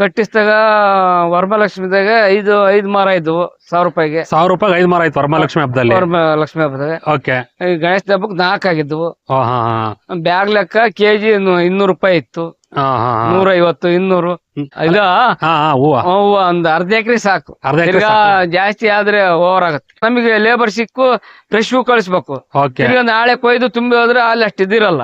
ಕಟ್ಟಿಸಿದಾಗ ವರಮಹಾಲಕ್ಷ್ಮಿದಾಗ ಐದು ಐದು ಮಾರ ಇದ್ವು ಸಾವಿರ ರೂಪಾಯಿಗೆ. ಸಾವಿರ ರೂಪಾಯಿ ಐದು ಮಾರ ಆಯ್ತು ವರಮಹಾಲಕ್ಷ್ಮಿ ಹಬ್ಬದಲ್ಲಿ? ವರಮಹಾಲಕ್ಷ್ಮಿ ಹಬ್ಬದಾಗ ಓಕೆ. ಗಣೇಶ ಹಬ್ಬಕ್ಕೆ ನಾಲ್ಕು ಆಗಿದ್ವು. ಬ್ಯಾಗ್ ಲೆಕ್ಕ ಕೆಜಿ ಇನ್ನೂರು ರೂಪಾಯಿ ಇತ್ತು. ನೂರ ಐವತ್ತು ಇನ್ನೂರು. ಹಾ ಹೂವ. ಒಂದ್ ಅರ್ಧ ಎಕರೆ ಸಾಕು. ಅರ್ಧ ಎಕರೆ ತಿರ್ಗಾ ಜಾಸ್ತಿ ಆದ್ರೆ ಓವರ್ ಆಗುತ್ತೆ. ನಮಗೆ ಲೇಬರ್ ಸಿಕ್ಕು ಫ್ರೆಶ್ ಹೂ ಕಳಿಸ್ಬೇಕು. ತಿರ್ಗಾ ನಾಳೆ ಕೊಯ್ದು ತುಂಬಿ ಹೋದ್ರೆ ಅಲ್ಲಿ ಅಷ್ಟು ಇದಿರಲ್ಲ.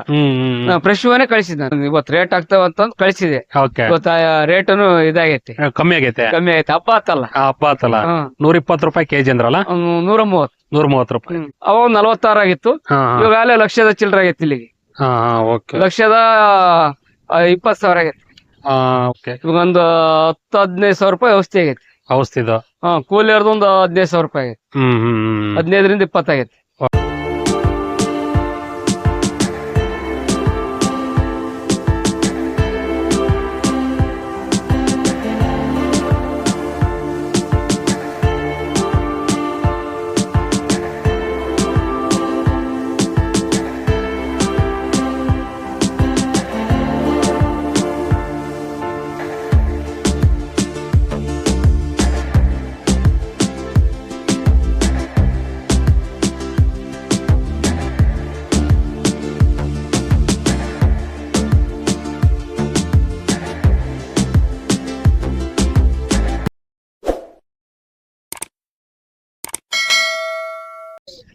ಫ್ರೆಶ್ ಹೂವನೇ ಕಳಿಸಿದ್ ನಾನು. ಇವತ್ತು ರೇಟ್ ಆಗ್ತಾವ ಅಂತ ಕಳಿಸಿದೆ. ಇವತ್ತು ರೇಟನು ಇದಾಗೈತಿ. ಕಮ್ಮಿ ಆಗೈತೆ. ಕಮ್ಮಿ ಆಗೈತೆ. ಹಬ್ಬ ಆತಲ್ಲ. ಹಬ್ಬ ಆತಲ್ಲ. ನೂರ ಇಪ್ಪತ್ತು ರೂಪಾಯಿ ಕೆಜಿ ಅಂದ್ರಲ್ಲ? ನೂರ ಮೂವತ್ತು ನೂರ ಮೂವತ್ತು ರೂಪಾಯಿ ಅವಾಗ ನಲವತ್ತಾರು ಆಗಿತ್ತು ಇವಾಗ ಲಕ್ಷದ ಚಿಲ್ಲರೆ ಆಗೈತಿ ಇಲ್ಲಿಗೆ. ಲಕ್ಷದ ಇಪ್ಪತ್ತು ಸಾವಿರ ಆಗೈತಿ. ಹಾ ಓಕೆ. ಇವಾಗ ಒಂದು ಹತ್ತು ಹದಿನೈದು ಸಾವಿರ ರೂಪಾಯಿ ಔಷಧಿ ಆಗೈತಿ. ಔಷಧಿದು? ಹಾ ಹಿಡ್ದು ಒಂದು ಹದಿನೈದು ಸಾವಿರ ರೂಪಾಯಿ ಆಗೈತಿ. ಹ್ಮ್ ಹ್ಮ್ ಹ್ಮ್ ಹದಿನೈದರಿಂದ ಇಪ್ಪತ್ತಾಗೈತಿ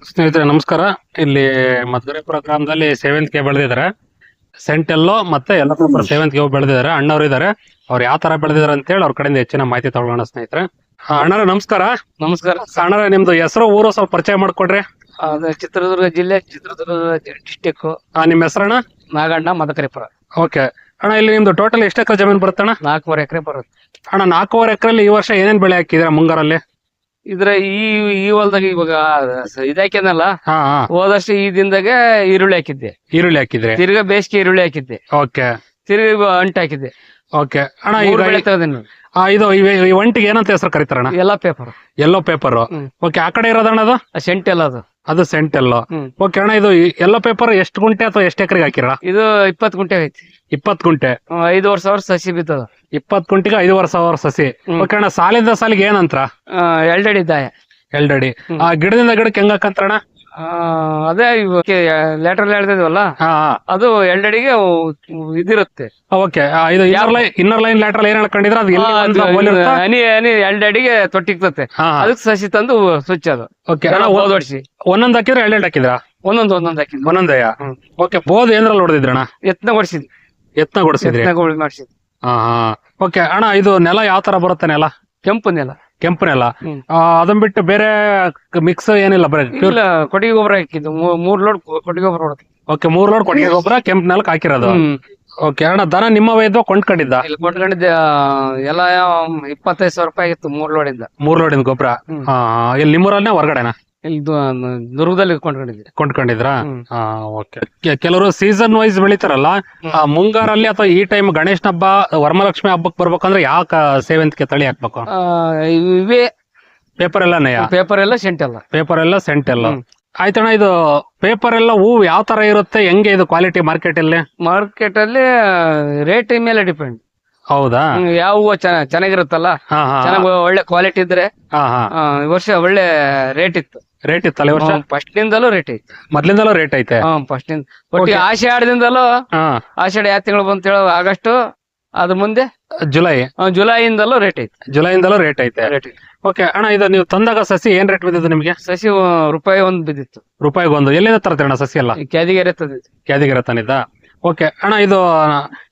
ಸ್ನೇಹಿತರೆ ನಮಸ್ಕಾರ. ಇಲ್ಲಿ ಮಧುರೇಪುರ ಗ್ರಾಮದಲ್ಲಿ ಕೆ ಬೆಳೆದಿದ್ದಾರೆ. ಸೆಂಟೆಲ್ಲೋ ಮತ್ತೆ ಎಲ್ಲ ಸೇವಂತಿಗೆ ಕೆ ಬೆಳೆದಿದ್ದಾರೆ. ಅಣ್ಣವ್ರು ಇದ್ದಾರೆ. ಅವ್ರು ಯಾವ ತರ ಬೆಳೆದಿದ್ದಾರೆ ಅಂತ ಹೇಳಿ ಅವ್ರ ಕಡೆಯಿಂದ ಹೆಚ್ಚಿನ ಮಾಹಿತಿ ತಗೊಳ್ಳೋಣ ಸ್ನೇಹಿತರೆ. ಅಣ್ಣರ ನಮಸ್ಕಾರ. ನಮಸ್ಕಾರ. ಅಣ್ಣರ ನಿಮ್ದು ಹೆಸರು ಊರು ಸ್ವಲ್ಪ ಪರಿಚಯ ಮಾಡ್ಕೊಡ್ರಿ. ಅದು ಚಿತ್ರದುರ್ಗ ಜಿಲ್ಲೆ ಚಿತ್ರದುರ್ಗ ಡಿಸ್ಟಿಕ್ ನಿಮ್ಮ ಹೆಸರಣ್ಣ? ನಾಗಣ್ಣ ಮದಕರಿಪುರ. ಓಕೆ ಅಣ್ಣ ಇಲ್ಲಿ ನಿಮ್ದು ಟೋಟಲ್ ಎಷ್ಟು ಎಕರೆ ಜಮೀನು ಬರುತ್ತಣ್ಣ? ನಾಲ್ಕೂವರೆ ಎಕರೆ ಬರುತ್ತೆ. ಅಣ್ಣ ನಾಲ್ಕೂವರೆ ಎಕರೆಲಿ ಈ ವರ್ಷ ಏನೇನ್ ಬೆಳೆ ಹಾಕಿದ್ರೆ ಮುಂಗಾರಲ್ಲಿ? ಇದ್ರ ಈ ಈ ಹೊಲ್ದಾಗ ಇವಾಗ ಇದಾಕ್ಯನಲ್ಲ ಹಾ ಹಾ. ಹೋದಷ್ಟು ಈ ದಿನದಾಗೆ ಈರುಳ್ಳಿ ಹಾಕಿದ್ದೆ. ಈರುಳ್ಳಿ ಹಾಕಿದ್ರೆ? ತಿರ್ಗ ಬೇಸಿಗೆ ಈರುಳ್ಳಿ ಹಾಕಿದ್ದೆ. ಓಕೆ. ತಿರ್ಗಾ ಅಂಟ ಹಾಕಿದ್ದೆ. ಓಕೆ. ಅಣ್ಣ ಮೂರು ಈಗ ಆ, ಇದು ಇವ- ಈ ಒಂಟಿಗೆ ಏನಂತ ಹೆಸರು ಕರೀತಾರಣ್ಣ? ಎಲ್ಲ ಪೇಪರ್. ಎಲ್ಲೋ ಪೇಪರ್. ಓಕೆ ಆ ಕಡೆ ಇರೋದಣ್ಣ ಅದು? ಸೆಂಟ್ ಎಲ್ಲ ಅದು. ಅದು ಸೆಂಟ್ ಎಲ್ಲ ಓಕೆ ಅಣ್ಣ ಇದು ಎಲ್ಲೋ ಪೇಪರ್ ಎಷ್ಟು ಗುಂಟೆ ಅಥವಾ ಎಷ್ಟು ಎಕರೆಗೆ ಹಾಕಿರ ಇದು ಇಪ್ಪತ್ತು ಗುಂಟೆ ಐತಿ ಇಪ್ಪತ್ತು ಗುಂಟೆ. ಐದುವರೆ ಸಾವಿರ ಸಸಿ ಬಿತ್ತದ ಇಪ್ಪತ್ತು ಗುಂಟೆಗೆ ಐದುವರೆ ಸಾವಿರ ಸಸಿ. ಓಕೆ ಅಣ್ಣ ಸಾಲಿಂದ ಸಾಲಿಗೆ ಏನಂತ್ರ? ಎಲ್ಡಡಿ ದಾಯ ಎಲ್ಡಡಿ. ಆ ಗಿಡದಿಂದ ಗಿಡಕ್ಕೆ ಹೆಂಗ್ ಹಾಕಂತಾರಣ ಆ, ಅದೇ ಲೆಟರ್ ಹೇಳ್ತಿದ್ವಲ್ಲ? ಹಾ ಅದು ಎಲ್ಡಡಿಗೆ ಇದಿರುತ್ತೆ. ಓಕೆ. ಇದು inner line inner line lateral ಏನ್ ಹೇಳ್ಕೊಂಡಿದ್ರ ಅದು ಎಲ್ಲಿ ಒಂದು ಹೋಲ್ ಇರುತ್ತಾ? ಹನಿ ಹನಿ ಎಲ್ಡಡಿಗೆ ತೊಟ್ಟಿಕ್ತತೆ ಹಾ ಅದಕ್ಕೆ ಸಸಿ ತಂದು ಸ್ವಿಚ್ ಅದು. ಓಕೆ. ಅಣ್ಣ ಬೋದೊಡ್ಸಿ ಒಂದೊಂದ್ ಹಾಕಿದ್ರೆ ಎರಡೆರಡು ಹಾಕಿದ್ರ? ಒಂದೊಂದು ಒಂದೊಂದು ಹಾಕಿದ್ವಿ. ಒಂದೊಂದಯ್ಯ ಹ್ಮ್. ಓಕೆ ಬೋದ್ ಏನ್ರಲ್ಲಿ ಹೊಡೆದಿದ್ರಣ ಯತ್ನ ಹೊಡ್ಸಿದ್ವಿ ಎತ್ನ ಕೊಡಿಸಿದ್ರಿ? ಮಾಡ್ಸಿದ್ವಿ. ಹಾ ಹಾ. ಓಕೆ ಅಣ್ಣ ಇದು ನೆಲ ಯಾವ ತರ ಬರುತ್ತೆ ನೆಲ? ಕೆಂಪು ನೆಲ. ಕೆಂಪು ನೆಲ. ಆ, ಅದನ್ ಬಿಟ್ಟು ಬೇರೆ ಮಿಕ್ಸ್ ಏನಿಲ್ಲ ಬರೀ. ಪ್ಯೂರ್ ಇಲ್ಲ ಕೊಟ್ಟಿಗೆ ಗೊಬ್ಬರ ಹಾಕಿದ್ದು. ಮೂ- ಮೂರ್ ಲೋಡ್ ಕೊಟ್ಟಿಗೆ ಗೊಬ್ಬರ ಹೊಡೆದು ಓಕೆ ಮೂರ್ ಲೋಡ್ ಕೊಟ್ಟಿಗೆ ಗೊಬ್ಬರ ಕೆಂಪು ನೆಲಕ್ಕೆ ಹಾಕಿರೋದು. ಓಕೆ ಅಣ್ಣ ದನ ನಿಮ್ಮ ವೈದ್ಯ ಕೊಂಡ್ಕೊಂಡಿದ್ದ? ಇಲ್ಲಿ ಕೊಟ್ಕೊಂಡಿದ್ದೆ ಆ, ಎಲ್ಲ ಇಪ್ಪತ್ತೈದು ಸಾವಿರ ರೂಪಾಯಿ ಆಗಿತ್ತು ಮೂರ್ ಲೋಡಿಂದ ಮೂರ್ ಲೋಡಿನ ಗೊಬ್ಬರ. ಹ್ಮ್. ಇಲ್ಲಿ ನಿಮ್ಮೂರಲ್ಲೇ ಹೊರಗಡೆನಾ? ಇಲ್ಲಿ ದು- ದುರ್ಗದಲ್ಲಿ ಕೊಂಡ್ಕೊಂಡಿದ್ದೆ ಕೊಂಡ್ಕೊಂಡಿದ್ರಾ? ಹ್ಮ್. ಹಾ ಓಕೆ. ಕೆಲವರು ಸೀಸನ್ ವೈಸ್ ಬೆಳಿತಾರಲ್ಲ ಆ, ಮುಂಗಾರಲ್ಲಿ ಅಥವಾ ಈ ಟೈಮ್ ಗಣೇಶನ ಹಬ್ಬ ವರಮಲಕ್ಷ್ಮಿ ಹಬ್ಬಕ್ಕೆ ಬರ್ಬೇಕಂದ್ರೆ ಯಾವ ಕ- ಸೇವಂತಿಗೆ ತಳಿ ಹಾಕ್ಬೇಕು? ಆ, ಇವೇ ಪೇಪರ್ ಎಲ್ಲ ನಯ? ಪೇಪರ್ ಎಲ್ಲ ಸೆಂಟ್ ಎಲ್ಲ ಪೇಪರ್ ಎಲ್ಲ ಸೆಂಟ್ ಎಲ್ಲ ಹ್ಮ್. ಆಯ್ತಣ್ಣ ಇದು ಪೇಪರ್ ಎಲ್ಲ ಹೂವು ಯಾವ ತರ ಇರುತ್ತೆ? ಹೆಂಗೆ ಇದು ಕ್ವಾಲಿಟಿ ಮಾರ್ಕೆಟ್ ಅಲ್ಲಿ? ಮಾರ್ಕೆಟ್ ಅಲ್ಲಿ ರೇಟ್ ಮೇಲೆ ಡಿಪೆಂಡ್ ಹೌದಾ? ಯಾವ ಹೂವು ಚೆನ್ನ- ಚೆನ್ನಾಗಿರುತ್ತಲ್ಲ? ಹಾ ಹಾ. ಚೆನ್ನಾಗಿ ಒಳ್ಳೆ ಕ್ವಾಲಿಟಿ ಇದ್ರೆ ಹಾ ಹಾ. ಆ, ಈ ವರ್ಷ ಒಳ್ಳೆ ರೇಟ್ ಇತ್ತು. ರೇಟ್ ಇತ್ತು ತಲೆ ವರ್ಷ? ಫಸ್ಟ್ ನಿಂದಲೂ ರೇಟ್ ಐತೆ. ಮೊದ್ಲಿಂದಲೂ ರೇಟ್ ಐತೆ? ಹಾ ಫಸ್ಟ್ನಿಂದ ಒಟ್ಟು ಆಷಾಢದಿಂದಲೂ ಹಾ. ಆಷಾಢ ಯಾವ ತಿಂಗಳು ಬಂತ ಹೇಳೋ ಆಗಸ್ಟ್ ಅದ್ರ ಮುಂದೆ? ಜುಲೈ. ಆ, ಜುಲೈಯಿಂದಲೂ ರೇಟ್ ಐತಿ. ಜುಲೈಯಿಂದಲೂ ರೇಟ್ ಐತೆ. ರೇಟ್ ಐತಿ. ಓಕೆ ಅಣ್ಣ ಇದು ನೀವು ತಂದಾಗ ಸಸಿ ಏನ್ ರೇಟ್ ಬಿದ್ದಿದ್ದು ನಿಮಗೆ? ಸಸಿ ಆ, ರೂಪಾಯಿ ಒಂದ್ ಬಿದ್ದಿತ್ತು. ರೂಪಾಯಿ ಒಂದು. ಎಲ್ಲಿಂದ ತರ್ತೀರ ಅಣ್ಣ ಸಸಿ ಎಲ್ಲ? ಈ ಕ್ಯಾದಿಗೆರೆ ತಂದಿತ್ತು ಕ್ಯಾದಿಗೆರೆ ತಾನಿದ್ದ ಓಕೆ ಅಣ್ಣ ಇದು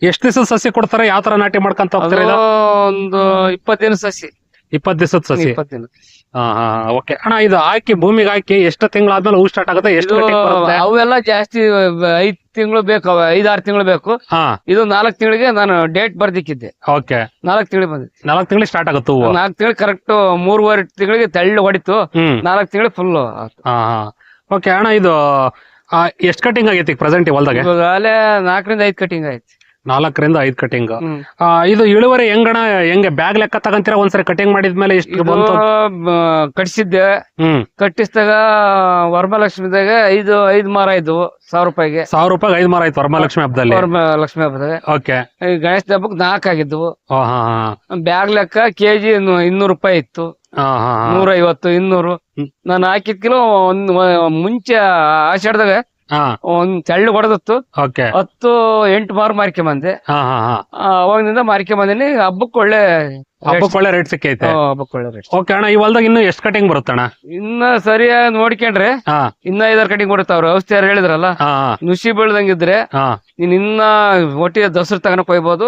ಎಷ್ಟು ದಿವಸದ ಸಸಿ ಕೊಡ್ತಾರೆ? ಯಾವ ತರ ನಾಟಿ ಮಾಡ್ಕೊಂತ ಅದು ಒಂದು ಇದು ಒಂದು ಇಪ್ಪತ್ತಿನ ಸಸಿ. ಇಪ್ಪತ್ತು ದಿವಸದ ಸಸಿ? ಇಪ್ಪತ್ತು ಹಾ ಓಕೆ ಅಣ್ಣ ಇದು ಹಾಕಿ ಭೂಮಿಗೆ ಹಾಕಿ ಎಷ್ಟು ತಿಂಗಳಾದ್ಮೇಲೆ ಹೂ ಸ್ಟಾರ್ಟ್ ಆಗುತ್ತೆ ಎಷ್ಟು ಬರುತ್ತೆ? ಅವೆಲ್ಲ ಜಾಸ್ತಿ ಐದ್ ತಿಂಗಳು ಬೇಕು ಐದಾರು ತಿಂಗಳು ಬೇಕು. ಹಾ. ಇದು ನಾಲ್ಕು ತಿಂಗಳಿಗೆ ನಾನು ಡೇಟ್ ಬರ್ದಿಕ್ಕಿದ್ದೆ. ಓಕೆ ನಾಲ್ಕು ತಿಂಗಳು ಬಂದಿತ್ತು. ನಾಲ್ಕು ತಿಂಗಳು ಸ್ಟಾರ್ಟ್ ಆಗುತ್ತೆ ಹೂವು? ನಾಲ್ಕು ತಿಂಗಳು ಕರೆಕ್ಟ್ ಮೂರುವರೆ ತಿಂಗಳಿಗೆ ತಳ್ಳಿ ಹೊಡಿತು. ನಾಲ್ಕು ತಿಂಗಳು ಫುಲ್ ಓಕೆ ಅಣ್ಣ ಇದು ಎಷ್ಟು ಕಟಿಂಗ್ ಆಗೈತಿ ಪ್ರೆಸೆಂಟ್ ಹೊಲ್ದಾಗೆ? ಅಲ್ಲೇ ನಾಲ್ಕರಿಂದ ಐದು ಕಟಿಂಗ್ ಆಯ್ತು ನಾಲ್ಕರಿಂದ ಐದ್ ಕಟಿಂಗ್. ಇದು ಇಳುವರಿ ಹೆಂಗಣ ಹೆಂಗೆ ಬ್ಯಾಗ್ ಲೆಕ್ಕ ತಗಂತೀರ? ಒಂದ್ಸರಿ ಕಟಿಂಗ್ ಮಾಡಿದ್ಮೇಲೆ ಇಷ್ಟು ಬಂತು? ಕಟ್ಸಿದ್ದೆ. ಹ್ಮ್. ಕಟ್ಟಿಸಿದಾಗ ವರಮಹಾಲಕ್ಷ್ಮಿದಾಗ ಐದು ಐದು ಮಾರ ಇದ್ವು ಸಾವಿರ ರೂಪಾಯಿಗೆ. ಸಾವಿರ ರೂಪಾಯಿ ಐದು ಮಾರ ಆಯ್ತು ವರಮಹಾಲಕ್ಷ್ಮಿ ಹಬ್ಬದಲ್ಲಿ? ವರಮಹಾಲಕ್ಷ್ಮಿ ಹಬ್ಬದಾಗ ಓಕೆ. ಈ ಗಣೇಶ ಹಬ್ಬಕ್ಕೆ ನಾಲ್ಕು ಆಗಿದ್ವು ಬ್ಯಾಗ್ ಲೆಕ್ಕ ಕೆಜಿ ಇನ್ನೂರು ರೂಪಾಯಿ ಇತ್ತು. ನೂರ ಐವತ್ತು ಇನ್ನೂರು. ನಾನು ಹಾಕಿದ್ ಕಿಲೋ ಒಂದ್ ಮುಂಚೆ ಆಷಾಢದಾಗ ಒಂದ್ ತೆಳ್ಳು ಹೊಡೆದತ್ತು. ಹತ್ತು ಎಂಟು ಮಾರು ಮಾರ್ಕೆ ಬಂದೆ. ಆ, ಅವಾಗಿನಿಂದ ಮಾರ್ಕೊಂಬಂದಿನಿ ಹಬ್ಬಕ್ಕೆ ಒಳ್ಳೆ ಹಬ್ಬಕ್ಕೆ ಒಳ್ಳೆ ರೇಟ್ ಸಿಕ್ಕೈತೆ. ಹಬ್ಬಕ್ಕೆ ಒಳ್ಳೆ ರೇಟ್ ಓಕೆ ಅಣ್ಣ ಈ ಹೊಲ್ದಾಗ ಇನ್ನು ಎಷ್ಟು ಕಟಿಂಗ್ ಬರುತ್ತಣ್ಣ? ಇನ್ನ ಸರಿಯಾಗಿ ನೋಡ್ಕೊಂಡ್ರೆ ಹಾ. ಇನ್ನ ಐದಾರು ಕಟಿಂಗ್ ಕೊಡ್ತಾವ್ರ ಔಷಧಿ ಯಾರು ಹೇಳಿದ್ರಲ್ಲ? ನುಸಿ ಬೀಳ್ದಂಗಿದ್ರೆ ನೀನ್ ಇನ್ನ ಒಟ್ಟಿಗೆ ದಸರಾ ತಗನ ಕೊಯ್ಬೋದು.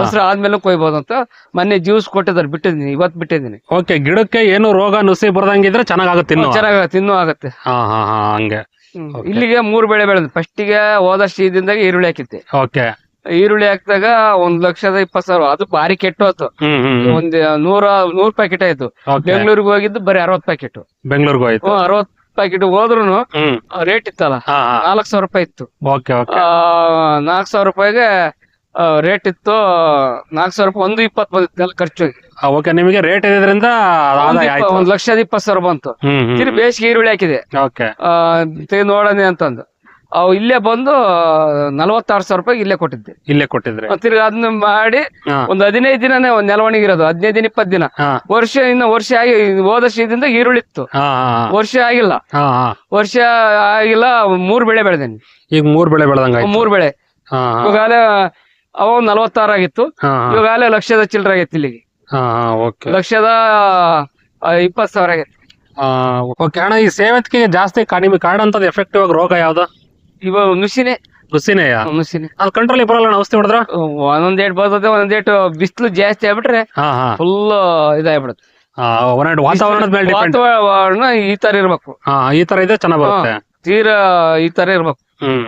ದಸರಾ ಆದ್ಮೇಲೆ ಕೊಯ್ಬೋದು ಅಂತ ಮೊನ್ನೆ ಜ್ಯೂಸ್ ಕೊಟ್ಟಿದ್ದಾರೆ ಬಿಟ್ಟಿದ್ದೀನಿ ಇವತ್ ಬಿಟ್ಟಿದ್ದೀನಿ. ಓಕೆ ಗಿಡಕ್ಕೆ ಏನು ರೋಗ ನುಸಿ ಬರ್ದಂಗಿದ್ರೆ ಚೆನ್ನಾಗಾಗುತ್ತೆ ಇನ್ನು. ಚೆನ್ನಾಗ ತಿನ್ನೋ ಆಗತ್ತೆ. ಹಾ ಹಾ ಹಾ ಹಂಗೆ. ಇಲ್ಲಿಗೆ ಮೂರ್ ಬೆಳೆ ಬೆಳೆದ್ ಫಸ್ಟಿಗೆ ಹೋದ ಶೀದಿಂದಾಗ ಈರುಳ್ಳಿ ಹಾಕಿದ್ದೆ. ಓಕೆ ಈರುಳ್ಳಿ ಹಾಕಿದಾಗ ಒಂದ್ ಲಕ್ಷದ ಇಪ್ಪತ್ ಸಾವಿರ ಅದು ಭಾರಿ ಕೆಟ್ಟೋತು ಒಂದ್ ನೂರ ನೂರ್ ಪ್ಯಾಕೆಟ್ ಆಯ್ತು. ಬೆಂಗಳೂರಿಗೆ ಹೋಗಿದ್ದು ಬರೀ ಅರವತ್ ಪ್ಯಾಕೆಟ್ ಬೆಂಗಳೂರಿಗೆ ಹೋಯ್ತು. ಅರವತ್ ಪ್ಯಾಕೆಟ್ ಹೋದ್ರು ರೇಟ್ ಇತ್ತಲ್ಲ ನಾಲ್ಕ್ ಸಾವಿರ ರೂಪಾಯಿ ಇತ್ತು. ನಾಲ್ಕ್ ಸಾವಿರ ರೂಪಾಯಿಗೆ ರೇಟ್ ಇತ್ತು ನಾಲ್ಕ್ ಸಾವಿರ ರೂಪಾಯಿ ಒಂದು ಇಪ್ಪತ್ ಬಂದಿತ್ತು ಖರ್ಚು. ಓಕೆ ನಿಮಗೆ ರೇಟ್ ಇದ್ರಿಂದ ಒಂದ್ ಆದಾಯ ಆಯ್ತು. ಒಂದ್ ಲಕ್ಷದ ಇಪ್ಪತ್ ಸಾವಿರ ಬಂತು. ತಿರು ಹ್ಮ್ ಬೇಸಿಗೆ ಈರುಳ್ಳಿ ಹಾಕಿದೆ. ಓಕೆ ಆ, ತೆಗೆದು ನೋಡೋಣ ಅಂತಂದು. ಅವು ಇಲ್ಲೇ ಬಂದು ನಲವತ್ತಾರು ಸಾವಿರ ರೂಪಾಯಿ ಇಲ್ಲೇ ಕೊಟ್ಟಿದ್ದೆ. ಇಲ್ಲೇ ಕೊಟ್ಟಿದ್ರೆ. ತಿರ್ಗಿ ಅದನ್ನ ಮಾಡಿ ಹಾ. ಒಂದ್ ಹದಿನೈದು ದಿನನೇ ಒಂದ್ ನೆಲವಣಿಗೆ ಇರೋದು. ಹದಿನೈದು ದಿನ ಇಪ್ಪತ್ತು ದಿನ. ಹಾ. ವರ್ಷ ಇನ್ನು ವರ್ಷ ಆಗಿ ಹೋದ ಈರುಳ್ಳಿ ಇತ್ತು. ಹಾ ಹಾ ವರ್ಷ ಆಗಿಲ್ಲ. ಹಾ ಹಾ. ವರ್ಷ ಆಗಿಲ್ಲ ಮೂರ್ ಬೆಳೆ ಬೆಳೆದೇನಿ. ಈಗ ಮೂರ್ ಬೆಳೆ ಬೆಳೆದಂಗ ಆಯ್ತು ಮೂರ್ ಬೆಳೆ. ಹಾ ಹಾ. ಇವಾಗಲೇ ಅವ ಒಂದ್ ನಲವತ್ತಾರು ಆಗಿತ್ತು. ಇವಾಗ ಇವಾಗಲೇ ಲಕ್ಷದ ಚಿಲ್ಲರೆ ಆಗೈತಿ ಇಲ್ಲಿಗೆ. ಲಕ್ಷದ ಇಪ್ಪತ್ ಸಾವಿರ ಆಗೈತಿ. ಓಕೆ. ಅಣ್ಣ ಈ ಸೇವಂತಿಗೆ ಜಾಸ್ತಿ ಕಡಿಮೆ ಕಾಡಂತದ್ ಎಫೆಕ್ಟಿವ್ ಆಗಿ ರೋಗ ಯಾವ್ದು? ಇವಾಗ ನುಸಿನೇ. ನುಸಿನೇ ನುಸಿನೇ. ಅದು ಕಂಟ್ರೋಲ್ ಬರಲ್ಲ ಅಣ್ಣ ಔಷಧಿ ಹೊಡೆದ್ರ? ಒಂದೊಂದ್ ಏಟ್ ಬರ್ತದೆ ಒಂದೊಂದ್ ಏಟ್ ಬಿಸಿಲು ಜಾಸ್ತಿ ಆಗ್ಬಿಟ್ರೆ ಫುಲ್ ಇದಾಗ್ಬಿಡುತ್ತೆ. ವಾತಾವರಣದ ಮೇಲೆ ವಾತಾವರಣ ಈ ತರ ಇರ್ಬೇಕು. ಈ ತರ ಇದೆ ಚೆನ್ನಾಗ್ ಬರುತ್ತೆ. ತೀರಾ ಈ ತರ ಇರ್ಬೇಕು.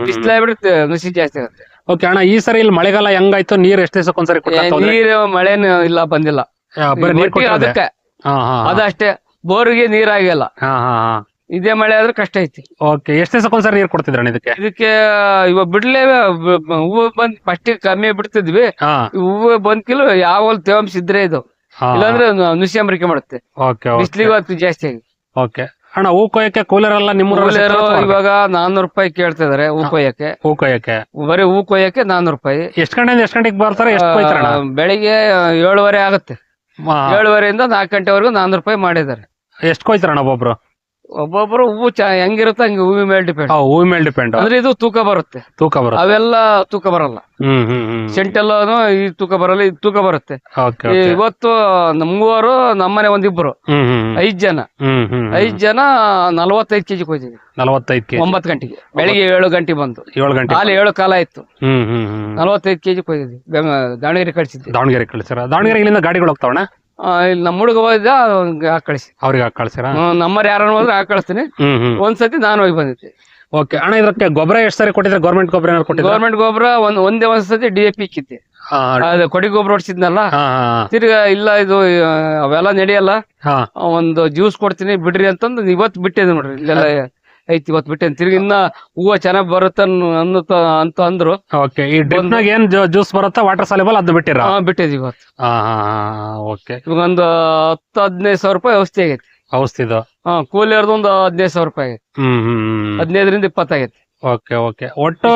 ಬಿಸಿಲು ಆಗ್ಬಿಡುತ್ತೆ ನುಸಿ ಜಾಸ್ತಿ ಆಗುತ್ತೆ. ಓಕೆ ಅಣ್ಣ ಈ ಸರಿ ಇಲ್ಲಿ ಮಳೆಗಾಲ ಹೆಂಗಾಯ್ತು? ನೀರ್ ಎಷ್ಟು ದಿವಸಕ್ಕೆ ಒಂದ್ಸರಿ ನೀರ್ ಮಳೆನು ಇಲ್ಲ ಬಂದಿಲ್ಲ. ಅದಕ್ಕೆ. ಅದಷ್ಟೇ ಬೋರ್ಗೆ ನೀರಾಗಿಲ್ಲ ಇದೇ ಮಳೆ ಆದ್ರೆ ಕಷ್ಟ ಐತಿ. ಓಕೆ ಎಷ್ಟು ದಿವಸಕ್ಕೆ ಒಂದ್ಸರಿ ನೀರ್ ಕೊಡ್ತಿದ್ರ ಇದಕ್ಕೆ? ಇದಕ್ಕೆ ಇವಾಗ ಬಿಡ್ಲೇ ಹೂವು ಬಂದ್ ಫಸ್ಟ್ ಕಮ್ಮಿ ಬಿಡ್ತಿದ್ವಿ. ಹೂವು ಬಂದ್ ಕಿಲೋ ಯಾವ ತೇವಾಂಶ ಇದ್ರೆ ಇದು. ಇಲ್ಲಾಂದ್ರೆ ನುಸಿ ಅಂಬರಿಕೆ ಮಾಡುತ್ತೆ. ಬಿಸ್ಲಿಗೆ ಜಾಸ್ತಿ ಆಗಿ. ಓಕೆ ಅಣ್ಣ ಹೂ ಕೊಯ್ಯಕ್ಕೆ ಕೂಲರ್ ಎಲ್ಲ ನಿಮ್ಮ ಇವಾಗ ನಾನ್ನೂರು ರೂಪಾಯಿ ಕೇಳ್ತಾ ಇದಾರೆ ಹೂ ಕೊಯ್ಯಕ್ಕೆ ಹೂ ಕೊಯ್ಯಕ್ಕೆ ಬರೀ ಹೂ ಕೊಯ್ಯಕ್ಕೆ ನಾನ್ನೂರು ರೂಪಾಯಿ. ಎಷ್ಟು ಗಂಟೆಯಿಂದ ಎಷ್ಟು ಗಂಟೆಗೆ ಬರ್ತಾರೆ ಎಷ್ಟು ಕೊಯ್ತಾರೆ ಅಣ್ಣ? ಬೆಳಿಗ್ಗೆ ಏಳುವರೆ ಆಗುತ್ತೆ. ಏಳುವರೆಯಿಂದ ನಾಲ್ಕು ಗಂಟೆವರೆಗೂ ನಾನೂರು ರೂಪಾಯಿ ಮಾಡಿದ್ದಾರೆ. ಎಷ್ಟು ಕೊಯ್ತಾರಣ್ಣ ಒಬ್ಬೊಬ್ರು? ಒಬ್ಬೊಬ್ರು ಹೂವು ಚ ಹೆಂಗಿರುತ್ತೆ ಹಂಗೆ ಹೂವಿನ ಮೇಲೆ ಡಿಪೆಂಡ್ ಹೂವಿನ ಹೂವಿ ಮೇಲೆ ಡಿಪೆಂಡ್ ಅಂದ್ರೆ ಇದು ತೂಕ ಬರುತ್ತೆ. ತೂಕ ಬರುತ್ತೆ. ಅವೆಲ್ಲ ತೂಕ ಬರಲ್ಲ. ಹ್ಮ್ ಹ್ಮ್ ಹ್ಮ್ ಸೆಂಟೆಲ್ಲನು ಈ ತೂಕ ಬರಲ್ಲ ಇದು ತೂಕ ಬರುತ್ತೆ. ಓಕೆ ಈ ಇವತ್ತು ಮೂವರು ನಮ್ಮನೆ ಒಂದಿಬ್ರು. ಹ್ಮ್ ಹ್ಮ್ ಐದ್ ಜನ. ಹ್ಮ್ ಹ್ಮ್ ಐದ್ ಜನ ನಲವತ್ತೈದು ಕೆಜಿ ಕೊಯ್ತೀವಿ ನಲವತ್ತೈದು ಕೆಜಿ. ಒಂಬತ್ತು ಗಂಟೆಗೆ. ಬೆಳಿಗ್ಗೆ ಏಳು ಗಂಟೆ ಬಂದು ಏಳು ಗಂಟೆ. ಅಲ್ಲಿ ಏಳು ಕಾಲ ಆಯ್ತು. ಹ್ಮ್ ಹ್ಮ್ ಹ್ಮ್. ನಲವತ್ತೈದು ಕೆಜಿ ಕೊಯ್ದಿದ್ವಿ. ದಾವಣಗೆರೆ ಕಳಿಸಿದ್ದೆ ದಾವಣಗೆರೆ ಕಳಿಸ್ಯಾರ ದಾವಣಗೆರೆ ಇಲ್ಲಿಂದ ಗಾಡಿಗಳು ಹೋಗ್ತಾವಣ್ಣ? ಇಲ್ಲಿ ನಮ್ಮ ಹುಡುಗ ಹೋದ ಅವ್ನ್ಗೆ ಹಾಕ್ ಕಳಿಸಿ. ಅವ್ರಿಗೆ ಹಾಕಿ ಕಳ್ಸ್ಯಾರ ನಮ್ಮರ್ ಯಾರು ಹೋದ್ರೆ ಹಾಕ್ ಕಳಿಸ್ತೀನಿ. ಹ್ಮ್ ಹ್ಮ್. ಒಂದ್ಸತಿ ನಾನು ಹೋಗಿ ಬಂದಿದ್ದೆ. ಓಕೆ ಅಣ್ಣ ಇದಕ್ಕೆ ಗೊಬ್ಬರ ಎಷ್ಟು ಸರಿ ಕೊಟ್ಟಿದ್ರೆ ಗೌರ್ಮೆಂಟ್ ಗೊಬ್ಬರ ಏನಾದ್ರು ಕೊಟ್ಟಿದ್ರೆ? ಗೌರ್ಮೆಂಟ್ ಗೊಬ್ಬರ ಒಂದ್ ಒಂದೇ ಒಂದ್ ಸತಿ ಡಿ ಎ ಪಿ ಇಕ್ಕಿದ್ದೆ ಅದು ಕೊಡಿ ಗೊಬ್ಬರ ಹೊಡ್ಸಿದ್ನಲ್ಲ? ತಿರ್ಗಾ ಇಲ್ಲ ಇದು ಆ, ಅವೆಲ್ಲ ನಡೆಯಲ್ಲ? ಒಂದು ಜ್ಯೂಸ್ ಕೊಡ್ತೀನಿ ಬಿಡ್ರಿ ಅಂತಂದು ಇವತ್ತು ಬಿಟ್ಟಿದೆ ನೋಡ್ರಿ ಇಲ್ಲೆಲ್ಲ ಐತಿ ಇವತ್ತು ಬಿಟ್ಟೆ ತಿರ್ಗಿ ಇನ್ನ ಹೂವ ಚೆನ್ನಾಗ್ ಬರುತ್ತೆ ಅನ್ನತ ಅಂತ ಅಂದ್ರು. ಓಕೆ ಈ ಡ್ರಿಪ್ನಾಗ ಏನ್ ಜ್ಯೂಸ್ ಬರುತ್ತಾ? ವಾಟರ್ ಸಾಲಿಬಲ್ ಅದ್ ಬಿಟ್ಟಿರ? ಹಾ ಬಿಟ್ಟಿದ್ವಿ ಇವತ್ತು. ಹಾ ಓಕೆ. ಇವಾಗ ಒಂದು ಹತ್ತು ಹದಿನೈದು ಸಾವಿರ ರೂಪಾಯಿ ಔಷಧಿ ಆಗೈತಿ. ಔಷಧಿ ಹಾ ಕೂಲಿಯರ್ದು ಒಂದು ಹದಿನೈದು ಸಾವಿರ ರೂಪಾಯಿ ಆಗೈತಿ. ಹ್ಮ್ ಹ್ಮ್ ಹದಿನೈದರಿಂದ ಇಪ್ಪತ್ತಾಗೈತಿ ಓಕೆ ಓಕೆ. ಒಟ್ಟು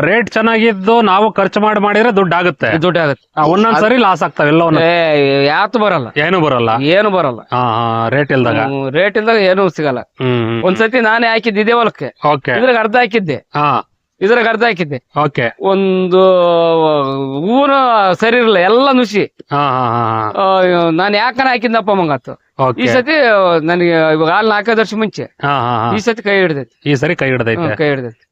ರೇಟ್ ಚೆನ್ನಾಗಿದ್ದು ನಾವು ಖರ್ಚು ಮಾಡಿ ಮಾಡಿದ್ರೆ ದುಡ್ಡು ಆಗುತ್ತೆ. ದುಡ್ಡು ಆಗುತ್ತೆ. ಒಂದೊಂದ್ಸರಿ ಒಂದೊಂದ್ ಸರಿ ಲಾಸ್ ಆಗ್ತಾವ ಎಲ್ಲ ಯಾತು ಬರಲ್ಲ. ಏನು ಬರಲ್ಲ. ಏನು ಬರಲ್ಲ. ರೇಟ್ ಇಲ್ದಾಗ. ರೇಟ್ ಇಲ್ದಾಗ ಏನು ಸಿಗಲ್ಲ. ಒಂದ್ಸತಿ ನಾನೇ ಹಾಕಿದ್ದೆ ಇದೇ ಹೊಲಕ್ಕೆ. ಇದ್ರಾಗ ಅರ್ಧ ಹಾಕಿದ್ದೆ. ಹಾ. ಇದ್ರಾಗ ಅರ್ಧ ಹಾಕಿದ್ದೆ. ಓಕೆ ಒಂದು ಊನ ಸರಿ ಇರಲ್ಲ ಎಲ್ಲ ನುಸಿ. ಹಾ ಹಾ ಹಾ ನಾನು ಯಾಕನ ಹಾಕಿದ್ನಪ್ಪ ಮಂಗಾತು? ಈ ಸತಿ ನನಗೆ ಇವಾಗ ಹಾಲ್ ನಾಲ್ಕೈದು ವರ್ಷ ಮುಂಚೆ. ಈ ಸತಿ ಕೈ ಹಿಡ್ದೈತಿ. ಈ ಸರಿ ಕೈ ಹಿಡ್ದೈತೆ. ಕೈ ಹಿಡ್ದೈತಿ.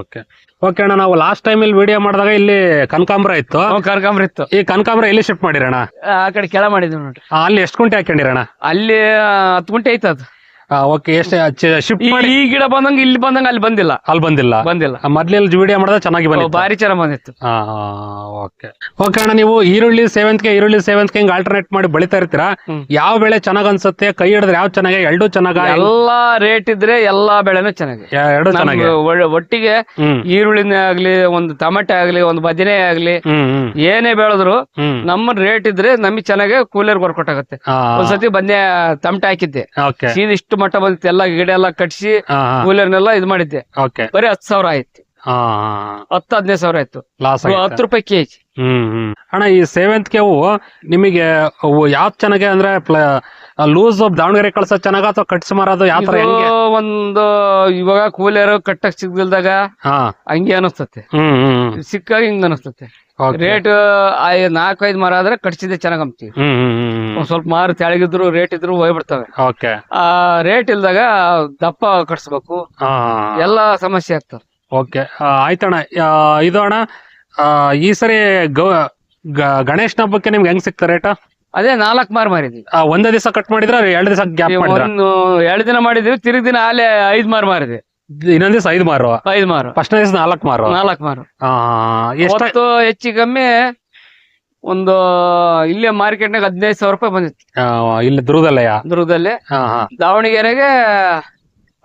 ಓಕೆ ಓಕೆ ಅಣ್ಣ ನಾವು ಲಾಸ್ಟ್ ಟೈಮ್ ಇಲ್ಲಿ ವಿಡಿಯೋ ಮಾಡಿದಾಗ ಇಲ್ಲಿ ಕನಕಾಂಬ್ರ ಇತ್ತು. ಕನಕಾಂಬ್ರ ಇತ್ತು. ಈ ಕನಕಾಂಬ್ರ ಎಲ್ಲಿ ಶಿಫ್ಟ್ ಮಾಡಿರಣ್ಣ ಆ ಕಡೆ ಕೆಳ ಮಾಡಿದ್ವಿ ನೋಡ್ರಿ. ಅಲ್ಲಿ ಎಷ್ಟು ಗುಂಟೆ ಹಾಕೊಂಡಿರಣ್ಣ ಅಲ್ಲಿ ಹತ್ತು ಗುಂಟೆ ಐತೆ ಅದು. ಓಕೆ ಎಷ್ಟು ಶಿಫ್ಟ್ ಈ ಮಾಡಿ. ಈ ಗಿಡ ಬಂದಂಗ ಇಲ್ಲಿ ಬಂದಂಗ ಅಲ್ಲಿ ಬಂದಿಲ್ಲ. ಅಲ್ಲಿ ಬಂದಿಲ್ಲ. ಬಂದಿಲ್ಲ. ಮೊದ್ಲೆಲ್ಲಿ ವಿಡಿಯೋ ಮಾಡಿದ್ರೆ ಚೆನ್ನಾಗಿ ಬಂದಿತ್ತು. ಭಾರಿ ಚೆನ್ನಾಗ್ ಬಂದಿತ್ತು. ಓಕೆ ಓಕೆ ಅಣ್ಣ ನೀವು ಈರುಳ್ಳಿ ಸೇವಂತಿಗೆ ಈರುಳ್ಳಿ ಸೇವಂತಿಗೆ ಹಿಂಗ್ ಆಲ್ಟರ್ನೇಟ್ ಮಾಡಿ ಬೆಳಿತಾ ಇರ್ತೀರಾ? ಹ್ಮ್. ಯಾವ ಬೆಳೆ ಚೆನ್ನಾಗ್ ಅನ್ಸುತ್ತೆ? ಕೈ ಹಿಡಿದ್ರೆ ಯಾವ ಚೆನ್ನಾಗಿ? ಎರಡು ಚೆನ್ನಾಗ? ಎಲ್ಲಾ ರೇಟ್ ಇದ್ರೆ ಎಲ್ಲಾ ಬೆಳೆನೂ ಚೆನ್ನಾಗಿ. ಎರಡು ಚೆನ್ನಾಗಿ. ನಮ್ಗೆ ಒಳ್ಳೆ- ಒಟ್ಟಿಗೆ ಹ್ಮ್. ಈರುಳ್ಳಿನೇ ಆಗ್ಲಿ ಒಂದು ಟಮಟೆ ಆಗ್ಲಿ ಒಂದು ಬದನೆ ಆಗ್ಲಿ ಹ್ಮ್ ಹ್ಮ್. ಏನೇ ಬೆಳೆದ್ರು ಹ್ಮ್. ನಮ್ಮ ರೇಟ್ ಇದ್ರೆ ನಮಗೆ ಚೆನ್ನಾಗಿ ಕೂಲರ್ ವರ್ಕೌಟ್ ಆಗುತ್ತೆ ಹಾ ಒಂದ್ಸತಿ ಬಂದೆ ತಮಟೆ ಹಾಕಿದ್ದೆ. ಓಕೆ ಸೀದಾ ಇಷ್ಟು ಮಟ್ಟ ಬಂದಿತ್ತು ಎಲ್ಲ ಗಿಡ ಎಲ್ಲ ಕಟ್ಸಿ ಕೂಲರ್ನೆಲ್ಲ ಇದು ಮಾಡಿದ್ದೆ. ಓಕೆ ಬರೀ ಹತ್ತು ಸಾವಿರ ಆಯ್ತು. ಹತ್ತು ಹದಿನೈದು ಸಾವಿರ ಆಯ್ತು. ಲಾಸ್ ಹತ್ತು ರೂಪಾಯಿ ಕೆಜಿ ಹ್ಮ್ ಹ್ಮ್. ಅಣ್ಣ ಈ ಸೇವಂತಿಗೆ ಹೂವು ನಿಮಗೆ ಯಾವ್ದು ಚೆನ್ನಾಗೆ ಅಂದ್ರೆ ಲೂಸ್ ದಾವಣಗೆರೆ ಕಳ್ಸೋ ಚೆನ್ನಾಗ ಅಥವಾ ಕಟ್ಸ್ ಮಾರೋದು ಯಾವ ತರ ಒಂದು ಇವಾಗ ಕೂಲಿಯರು ಕಟ್ಟಕ್ ಸಿಗ್ದಿಲ್ದಾಗ ಹಂಗೆ ಅನಿಸ್ತತೆ. ಸಿಕ್ಕಾಗ ಹಿಂಗ ಅನಿಸ್ತತೆ. ರೇಟ್ ನಾಲ್ಕೈದು ಮರ ಆದ್ರೆ ಕಟ್ಸಿದೆ ಚೆನ್ನಾಗ್ ಅಂತೀವಿ ಹ್ಮ್ ಹ್ಮ್ ಹ್ಮ್ ಒಂದ್ ಸ್ವಲ್ಪ ಮಾರು ತೆಳಗಿದ್ರು ರೇಟ್ ಇದ್ರು ಹೋಗ್ಬಿಡ್ತವೆ ಓಕೆ ಆ ರೇಟ್ ಇಲ್ದಾಗ ದಪ್ಪ ಕಟ್ಸ್ಬೇಕು. ಹಾ. ಎಲ್ಲಾ ಸಮಸ್ಯೆ ಆಗ್ತಾರೆ ಓಕೆ ಆಯ್ತಣ್ಣ. ಆ, ಇದು ಅಣ್ಣ ಆ, ಈ ಸರಿ ಗೌ ಗ- ಗಣೇಶನ ಹಬ್ಬಕ್ಕೆ ನಿಮ್ಗೆ ಹೆಂಗ್ ಸಿಗ್ತಾ ರೇಟ್ ಅದೇ ನಾಲ್ಕ್ ಮಾರ್ ಮಾರಿದ್ವಿ. ಒಂದೇ ದಿವಸ ಕಟ್ ಮಾಡಿದ್ರ ಎರಡು ದಿವಸ ಗ್ಯಾಪ್ ಮಾಡಿದ್ರ? ಒಂದು ಎರಡು ದಿನ ಮಾಡಿದ್ವಿ ತಿರುಗಿ ದಿನ ಆಲೆ ಐದ್ ಮಾರ್ ಮಾರಿದ್ವಿ. ಇನ್ನೊಂದ್ ದಿವಸ ಐದು ಮಾರು. ಐದ್ ಮಾರು. ಫಸ್ಟ್ನೇ ದಿವಸ ನಾಲ್ಕು ಮಾರು. ನಾಲ್ಕ್ ಮಾರು. ಆ, ಎಷ್ಟ ಅವತ್ತು ಹೆಚ್ಚು ಕಮ್ಮಿ ಒಂದು ಇಲ್ಲೇ ಮಾರ್ಕೆಟ್ನಾಗ ಹದಿನೈದು ಸಾವಿರ ರೂಪಾಯಿ ಬಂದಿತ್ತು. ಆ, ಇಲ್ಲಿ ದುರ್ಗದಲ್ಲಯ್ಯ ದುರ್ಗದಲ್ಲಿ. ಹಾ ಹಾ. ದಾವಣಗೆರೆಗೆ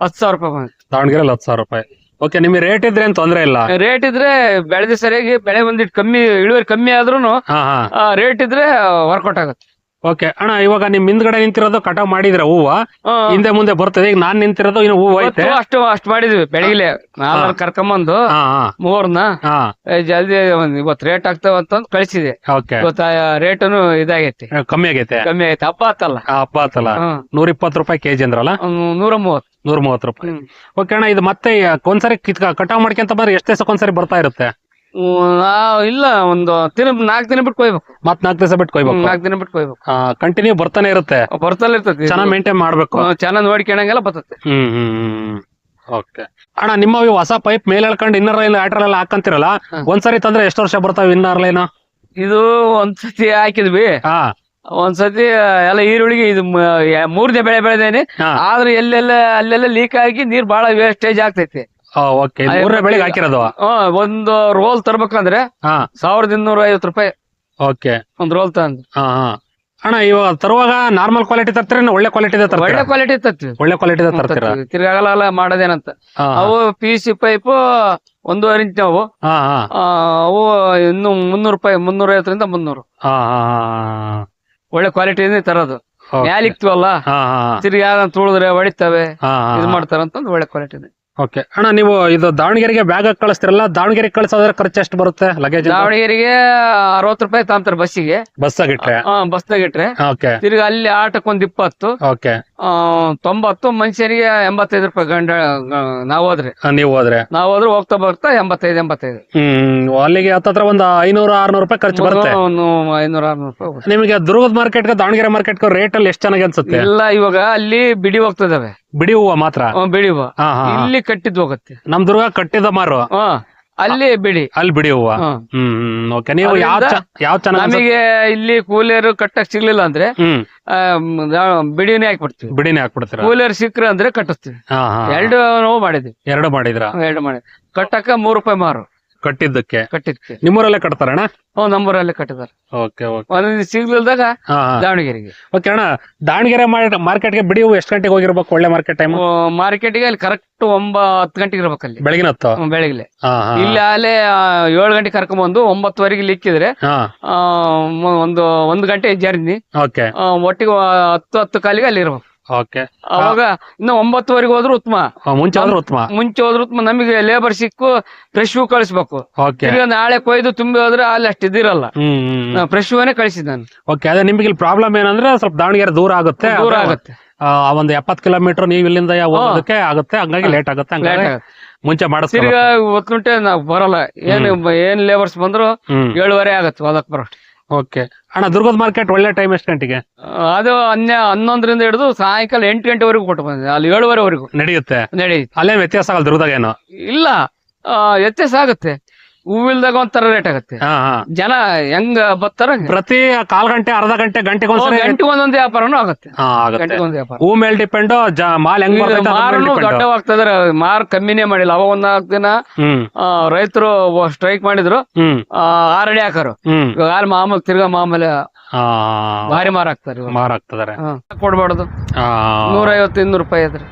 ಹತ್ತು ಸಾವಿರ ರೂಪಾಯಿ ಬಂದಿತ್ತು. ದಾವಣಗೆರೆ ಹತ್ತು ಸಾವಿರ ರೂಪಾಯಿ. ಓಕೆ ನಿಮಗೆ ರೇಟ್ ಇದ್ರೆ ಏನ್ ತೊಂದ್ರೆ ಇಲ್ಲ? ರೇಟ್ ಇದ್ರೆ ಬೆಳೆದ ಸರಿಯಾಗಿ ಬೆಳೆ ಬಂದಿಟ್ಟು ಕಮ್ಮಿ ಇಳುವರಿ ಕಮ್ಮಿ ಆದ್ರೂನು ಹಾ ಹಾ. ರೇಟ್ ಇದ್ರೆ ವರ್ಕೌಟ್ ಆಗುತ್ತೆ. ಓಕೆ ಅಣ್ಣ ಇವಾಗ ನಿಮ್ ಹಿಂದ್ಗಡೆ ನಿಂತಿರೋದು ಕಟಾವ್ ಮಾಡಿದ್ರೆ ಹೂವ? ಹಾ. ಹಿಂದೆ ಮುಂದೆ ಬರ್ತದೆ ಈಗ ನಾನ್ ನಿಂತಿರೋದು ಇನ್ನು ಹೂವ ಐತೆ? ಇವತ್ತು ಅಷ್ಟು ಅಷ್ಟು ಮಾಡಿದ್ವಿ ಬೆಳಗ್ಗೆ ನಾಲ್ಕು ಕರ್ಕೊಂಬಂದು ಹಾ ಏ, ಜಲ್ದಿ ಒಂದ್ ಇವತ್ತು ರೇಟ್ ಆಗ್ತಾವ ಅಂತ ಕಳ್ಸಿದೆ. ಓಕೆ. ಇವತ್ತು ರೇಟನು ಇದಾಗೈತಿ. ಕಮ್ಮಿ ಆಗೈತೆ? ಕಮ್ಮಿ ಆಗೈತೆ. ಹಬ್ಬ ಆತಲ್ಲ. ಆ, ಹಬ್ಬ ಆತಲ್ಲ? ಹ್ಮ್ ನೂರ ಇಪ್ಪತ್ತು ರೂಪಾಯಿ ಕೆಜಿ ಅಂದ್ರಲ್ಲ? ಒಂದು ನೂರ ಮೂವತ್ತು ನೂರ ಮೂವತ್ತು ರೂಪಾಯಿ ಓಕೆ ಅಣ್ಣ ಇದು ಮತ್ತೆ ಒಂದ್ಸರಿ ಕಿತ್ಕ ಕಟಾವ್ ಮಾಡ್ಕೊಂತ ಬಂದ್ರೆ ಎಷ್ಟು ದಿವಸಕ್ಕೆ ಒಂದ್ಸರಿ ಬರ್ತಾ ಇರುತ್ತೆ? ಇಲ್ಲ ಒಂದು ದಿನ ನಾಲ್ಕು ದಿನ ಬಿಟ್ಟು ಕೊಯ್ಬೇಕು. ಮತ್ ನಾಲ್ಕು ದಿವಸ ಬಿಟ್ಟು ಕೊಯ್ಬೇಕು. ನಾಲ್ಕು ದಿನ ಬಿಟ್ಟು ಕೊಯ್ಬೇಕು. ಕಂಟಿನ್ಯೂ ಬರ್ತಾನೆ ಇರುತ್ತೆ. ಬರ್ತಲ್ಲ ಇರ್ತದೆ ಚೆನ್ನಾಗ್ ಮೇಂಟೈನ್ ಮಾಡ್ಬೇಕು. ಚೆನ್ನಾಗಿ ನೋಡ್ಕೊಂಡಂಗೆಲ್ಲ ಬರ್ತದೆ. ಹ್ಮ್ ಓಕೆ ಅಣ್ಣ ನಿಮ್ಮ ಇವು ಹೊಸ ಪೈಪ್ ಮೇಲೆ ಹೇಳ್ಕೊಂಡು ಇನ್ನರ್ ಲೈನ್ ಆಟರ್ ಎಲ್ಲ ಹಾಕಂತಿರಲ್ಲ. ಒಂದ್ಸರಿ ತಂದ್ರೆ ಎಷ್ಟು ವರ್ಷ ಬರ್ತಾವ ಇನ್ನರ್ ಲೈನ್ ಇದು ಒಂದ್ಸತಿ ಹಾಕಿದ್ವಿ. ಹಾ. ಒಂದ್ಸತಿ ಎಲ್ಲ ಈರುಳ್ಳಿಗೆ ಇದು ಮೂರನೇ ಬೆಳೆ ಬೆಳೆದೇನೆ. ಆದ್ರೆ ಎಲ್ಲೆಲ್ಲ ಅಲ್ಲೆಲ್ಲ ಲೀಕ್ ಆಗಿ ನೀರ್ ಬಹಳ ವೇಸ್ಟೇಜ್ ಆಗ್ತೈತಿ. ಓಕೆ ಮೂರನೇ ಬೆಳಿಗ್ಗೆ ಹಾಕಿರೋದು? ಒಂದು ರೋಲ್ ತರ್ಬೇಕಂದ್ರೆ ಹಾ. ಸಾವಿರದ ಇನ್ನೂರ ಐವತ್ತು ರೂಪಾಯಿ. ಓಕೆ ಒಂದ್ ರೋಲ್ ತಂದ್ ಹಾ ಹಾ. ಅಣ್ಣ ಇವಾಗ ತರುವಾಗ ನಾರ್ಮಲ್ ಕ್ವಾಲಿಟಿ ತರ್ತೀರ ಒಳ್ಳೆ ಕ್ವಾಲಿಟಿ ಒಳ್ಳೆ ಕ್ವಾಲಿಟಿ ಒಳ್ಳೆ ಕ್ವಾಲಿಟಿ ತರ್ತೀರಾ? ತಿರ್ಗಾಗಲ್ಲ ಮಾಡೋದೇನಂತ. ಅವು ಪಿ ಸಿ ಪೈಪ್ ಒಂದೂವರೆ ಇಂಚ್ ಅವು. ಅವು ಇನ್ನು ಮುನ್ನೂರು ರೂಪಾಯಿ ಮುನ್ನೂರ. ಐವತ್ತರಿಂದ ಮುನ್ನೂರು ಒಳ್ಳೆ ಕ್ವಾಲಿಟಿ ತರೋದು. ಮ್ಯಾಲಿಕ್ತಿವಲ್ಲ? ತಿರ್ಗಿ ಯಾವ್ದು ತುಳಿದ್ರೆ ಹೊಡಿತವೆ. ಇದು ಮಾಡ್ತಾರಂತ ಒಳ್ಳೆ ಕ್ವಾಲಿಟಿ ಓಕೆ ಅಣ್ಣ ನೀವು ಇದು ದಾವಣಗೆರೆಗೆ ಬ್ಯಾಗ್ ಕಳಿಸ್ತಿರಲ್ಲ ದಾವಣಗೆರೆಗೆ ಕಳ್ಸೋದ್ರ ಖರ್ಚು ಎಷ್ಟು ಬರುತ್ತೆ ಲಗೇಜ್ ದಾವಣಗೆರೆಗೆ ಅರವತ್ತು ರೂಪಾಯಿ ತಾಂತಾರೆ ಬಸ್ಸಿಗೆ ಬಸ್ ಆಗಿಟ್ರೆ ಬಸ್ ಇಟ್ರೆ? ಓಕೆ ತಿರ್ಗಿ ಅಲ್ಲಿ ಆಟಕ್ಕೆ ಒಂದ್ ಇಪ್ಪತ್ತು. ಓಕೆ ತೊಂಬತ್ತು ಮನುಷ್ಯರಿಗೆ ಎಂಬತ್ತೈದು ರೂಪಾಯಿ ಗಂಡ ನಾವ್ ಹೋದ್ರೆ ನೀವು ಹೋದ್ರೆ? ನಾವ್ ಹೋದ್ರೆ ಹೋಗ್ತಾ ಬರ್ತಾ ಎಂಬತ್ತೈದು ಎಂಬತ್ತೈದು. ಹ್ಮ್ ಅಲ್ಲಿಗೆ ಹತ್ತತ್ರ ಒಂದು ಐನೂರು ಆರ್ನೂರು ರೂಪಾಯಿ ಖರ್ಚು ಬರುತ್ತೆ. ಒಂದು ಐನೂರ ಆರ್ನೂರು ರೂಪಾಯಿ ಹೋಗುತ್ತೆ. ನಿಮಗೆ ದುರ್ಗದ ಮಾರ್ಕೆಟ್ಗೆ ದಾವಣಗೆರೆ ಮಾರ್ಕೆಟ್ಗೆ ರೇಟ್ ಅಲ್ಲಿ ಎಷ್ಟು ಚೆನ್ನಾಗಿ ಅನ್ಸುತ್ತೆ? ಇಲ್ಲ ಇವಾಗ ಅಲ್ಲಿ ಬಿಡಿ ಹೋಗ್ತದವೆ. ಬಿಡಿ ಹೂವ ಮಾತ್ರ? ಬಿಡಿ ಹೂವ. ಹಾ ಹಾ ಹಾ. ಇಲ್ಲಿ ಕಟ್ಟಿದ್ ಹೋಗುತ್ತೆ. ನಮ್ ದುರ್ಗ ಕಟ್ಟಿದ ಮಾರು. ಹ. ಅಲ್ಲಿ ಬಿಡಿ. ಅಲ್ಲಿ ಬಿಡಿ ಹೂವ ಹ್ಮ್. ಓಕೆ ನೀವು ಯಾವ ಚೆನ್ನಾಗಿ ನಮಗೆ ಇಲ್ಲಿ ಕೂಲಿಯರು ಕಟ್ಟಕ್ ಸಿಗ್ಲಿಲ್ಲ ಅಂದ್ರೆ ಹ್ಮ್. ಆ, ಮ್, ಬಿಡಿನೇ ಹಾಕ್ಬಿಡ್ತೀವಿ. ಬಿಡಿನೇ ಹಾಕ್ಬಿಡ್ತೀರಾ? ಕೂಲಿಯರ್ ಸಿಕ್ಕ್ರೆ ಅಂದ್ರೆ ಕಟ್ಟಿಸ್ತೀವಿ. ಹಾ ಹಾ ಎರಡು ನಾವು ಮಾಡಿದ್ವಿ ಎರಡು ಮಾಡಿದ್ರ ಎರಡು ಮಾಡಿ ಕಟ್ಟಕ್ಕ ಮೂರು ರೂಪಾಯಿ ಮಾರು. ಕಟ್ಟಿದ್ದಕ್ಕೆ. ಕಟ್ಟಿದ್ಕೆ ನಿಮ್ಮೂರಲ್ಲೇ ಕಟ್ತಾರಣ್ಣ? ಹ್ಮ್ ನಮ್ಮೂರಲ್ಲೇ ಕಟ್ಟಿದಾರೆ ಓಕೆ ಓಕೆ. ಒಂದೊಂದು ಸಿಗ್ಲಿಲ್ದಾಗ ಹಾ ಹಾ. ದಾವಣಗೆರೆಗೆ. ಓಕೆ ಅಣ್ಣ ದಾವಣಗೆರೆ ಮಾರ್ಕೆಟ್ಗೆ ಬಿಡಿ ಎಷ್ಟು ಗಂಟೆಗೆ ಹೋಗಿರ್ಬೇಕು ಒಳ್ಳೆ ಮಾರ್ಕೆಟ್ ಟೈಮ್ ಮಾರ್ಕೆಟ್ಗೆ ಅಲ್ಲಿ ಕರೆಕ್ಟ್ ಒಂಬ ಹತ್ತು ಗಂಟೆಗೆ ಇರ್ಬೇಕಲ್ಲಿ ಬೆಳಗಿನ ಹೊತ್ತು? ಹ್ಮ್, ಬೆಳಗ್ಗೆ ಹಾ ಹಾ ಇಲ್ಲಿ ಅಲ್ಲೇ ಏಳು ಗಂಟೆ ಕರ್ಕೊಂಬಂದು ಒಂಬತ್ತುವರೆಗೆ ಲಿಕ್ಕಿದ್ರೆ ಹಾ. ಆ, ಮ- ಒಂದು ಒಂದು ಗಂಟೆ ಜರ್ನಿ ಓಕೆ. ಒಟ್ಟಿಗೆ ಹತ್ತು ಹತ್ತು ಕಾಲಿಗೆ ಅಲ್ಲಿ ಇರ್ಬೇಕು. ಓಕೆ ಅವಾಗ ಇನ್ನು ಒಂಬತ್ತುವರೆಗೆ ಹೋದ್ರು ಉತ್ತಮ. ಮುಂಚೆ ಆದ್ರೂ ಉತ್ತಮ. ಮುಂಚೆ ಹೋದ್ರು ಉತ್ತಮ. ನಮಗೆ ಲೇಬರ್ ಸಿಕ್ಕು ಫ್ರೆಶ್ ಹೂ ಕಳಿಸ್ಬೇಕು. ಓಕೆ ನಾಳೆ ಕೊಯ್ದು ತುಂಬಿ ಹೋದ್ರೆ ಅಲ್ಲಿ ಅಷ್ಟು ಇದಿರಲ್ಲ ಫ್ರೆಶ್ ಹೂವೇ ಕಳಿಸಿದ್ ನಾನು. ಓಕೆ ಅದೇ ನಿಮ್ಗೆ ಇಲ್ಲಿ ಪ್ರಾಬ್ಲಮ್ ಏನಂದ್ರೆ ಸ್ವಲ್ಪ ದಾವಣಗೆರೆ ದೂರ ಆಗುತ್ತೆ. ದೂರ ಆಗುತ್ತೆ. ಆ, ಒಂದು ಎಪ್ಪತ್ ಕಿಲೋಮೀಟರ್ ನೀವು ಇಲ್ಲಿಂದ ಹೋಗೋದಕ್ಕೆ ಆಗುತ್ತೆ ಹಂಗಾಗಿ ಲೇಟ್ ಆಗುತ್ತೆ ಹಂಗಾಗಿ ಮುಂಚೆ ಮಾಡಿ ಒತ್ತುಂಟೆ ನಾವು ಬರಲ್ಲ. ಏನ್ ಏನ್ ಲೇಬರ್ಸ್ ಬಂದ್ರು ಏಳುವರೆ ಆಗತ್ತೆ ಹೋದಕ್ ಬರೋಷ್ಟು. ಓಕೆ. ಅಣ್ಣ ದುರ್ಗದ ಮಾರ್ಕೆಟ್ ಒಳ್ಳೆ ಟೈಮ್ ಎಷ್ಟು ಗಂಟೆಗೆ? ಅದು ಹನ್ನೆ ಹನ್ನೊಂದರಿಂದ ಹಿಡಿದು ಸಾಯಂಕಾಲ ಎಂಟು ಗಂಟೆವರೆಗೂ ಕೊಟ್ಟು ಬಂದಿದೆ. ಅಲ್ಲಿ ಏಳುವರೆವರೆಗೂ. ನಡೆಯುತ್ತೆ. ನಡೆಯುತ್ತೆ. ಅಲ್ಲೇ ವ್ಯತ್ಯಾಸ ಆಗಲ್ಲ ದುರ್ಗದಾಗ ಏನು ಇಲ್ಲ. ಆ, ವ್ಯತ್ಯಾಸ ಆಗುತ್ತೆ. ಹೂವಿಲ್ದಾಗ ಒಂಥರ ರೇಟ್ ಆಗತ್ತೆ. ಹಾ ಹಾ. ಜನ ಹೆಂಗ ಬರ್ತಾರ ಪ್ರತಿ ಕಾಲ್ ಗಂಟೆ ಅರ್ಧ ಗಂಟೆ ಗಂಟೆಗೆ ಒಂದ್ಸರಿ ಗಂಟೆ ಒಂದೊಂದು ವ್ಯಾಪಾರನು ಆಗುತ್ತೆ. ಹಾ ಆಗುತ್ತೆ. ಗಂಟೆಗೆ ಒಂದು ವ್ಯಾಪಾರ. ಹೂ ಮೇಲೆ ಡಿಪೆಂಡ್ ಮಾಲ್ ಹೆಂಗ್ ಬರ್ತೈತೆ ಅದ್ರ ಮೇಲ್ ಮಾರನು depend. ದೊಡ್ಡವಾಗ್ತದ್ರ ಮಾರ್ ಕಮ್ಮಿನೇ ಮಾಡಿಲ್ಲ ಅವ ಒಂದ್ ನಾಲ್ಕು ದಿನ ಹ್ಮ್. ರೈತರು ಸ್ಟ್ರೈಕ್ ಮಾಡಿದ್ರು ಹ್ಮ್. ಆ, ಆರಡಿ ಹಾಕರು. ಹ್ಮ್. ಇವಾಗ ಅಲ್ಲಿ ಮಾಮೂಲಿ ತಿರ್ಗಾ ಮಾಮೂಲಿ ಆ, ಭಾರಿ ಮಾರ ಹಾಕ್ತಾರೆ ಇವಾಗ. ಹಾ. ಕೊಡ್ಬಾರ್ದು. ನೂರೈವತ್ತು ಇನ್ನೂರು ರೂಪಾಯಿ ಅದ್ರ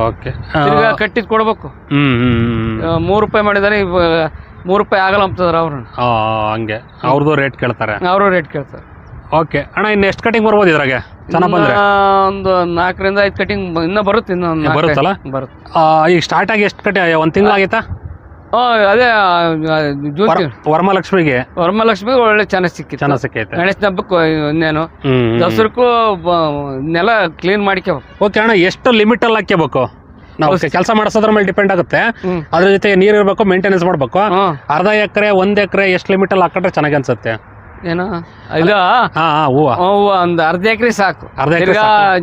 ಓಕೆ. ತಿರ್ಗಾ ಕಟ್ಟಿದ್ ಕೊಡ್ಬೇಕು. ಹ್ಮ್ ಹ್ಮ್ ಹ್ಮ್. ಆ, ಮೂರ್ ರೂಪಾಯಿ ಮಾಡಿದಾರೆ ಇವ ಮೂರ್ ರೂಪಾಯಿ ಆಗಲ್ಲ ಅಂತದ್ರ ಅವ್ರು. ಆ, ಹಂಗೆ. ಅವ್ರದ್ದು ರೇಟ್ ಕೇಳ್ತಾರೆ. ಅವರು ರೇಟ್ ಕೇಳ್ತಾರೆ. ಓಕೆ ಅಣ್ಣ ಇನ್ನು ಎಷ್ಟು ಕಟಿಂಗ್ ಬರ್ಬೋದು ಇದ್ರಾಗೆ? ಚೆನ್ನಾಗಿ ಬಂದ್ರೆ? ಇನ್ನ ಒಂದು ನಾಲ್ಕರಿಂದ ಐದು ಕಟಿಂಗ್ ಇನ್ನೂ ಬರುತ್ತೆ ಒಂದ್ ಇನ್ನ ಬರುತ್ತಲ್ಲ? ಬರುತ್ತೆ. ಆ, ಈಗ ಸ್ಟಾರ್ಟ್ ಆಗಿ ಎಷ್ಟು ಕಟಿ ಒಂದ್ ತಿಂಗಳಾಗೈತಾ ಓ ಅದೇ ಆ, ಆ. ಒಳ್ಳೆ ಚೆನ್ನಾಗಿ ಸಿಕ್ಕಿತ್ತು. ಚೆನ್ನಾಗ್ ಸಿಕ್ಕೈತೆ. ಗಣೇಶನ ಹಬ್ಬಕ್ಕೂ ಇನ್ನೇನು. ಹ್ಮ್ ದಸರಕ್ಕೂ ನೆಲ ಕ್ಲೀನ್ ಮಾಡ್ಕೋಬೇಕು ಓಕೆ ಅಣ್ಣ ಎಷ್ಟು ಲಿಮಿಟ್ ಅಲ್ಲಿ ಹಾಕ್ಯಬೇಕು? ನಾವು ಕೆಲಸ ಮಾಡಿಸೋದ್ರ ಮೇಲೆ ಡಿಪೆಂಡ್ ಆಗುತ್ತೆ. ಅದ್ರ ಜೊತೆ ನೀರ್ ಇರಬೇಕು ಮೇಂಟೆನೆನ್ಸ್ ಮಾಡ್ಬೇಕು. ಅರ್ಧ ಎಕರೆ ಒಂದ್ ಎಕರೆ ಎಷ್ಟು ಲಿಮಿಟ್ ಅಲ್ಲಿ ಹಾಕೊಂಡ್ರೆ ಚೆನ್ನಾಗಿ ಅನ್ಸುತ್ತೆ. ಏನೋ? ಇಲ್ಲ ಹಾ ಹೂವು. ಹೂವ ಒಂದ್ ಅರ್ಧ ಎಕರೆ ಸಾಕು. ಅರ್ಧ ಎಕರೆ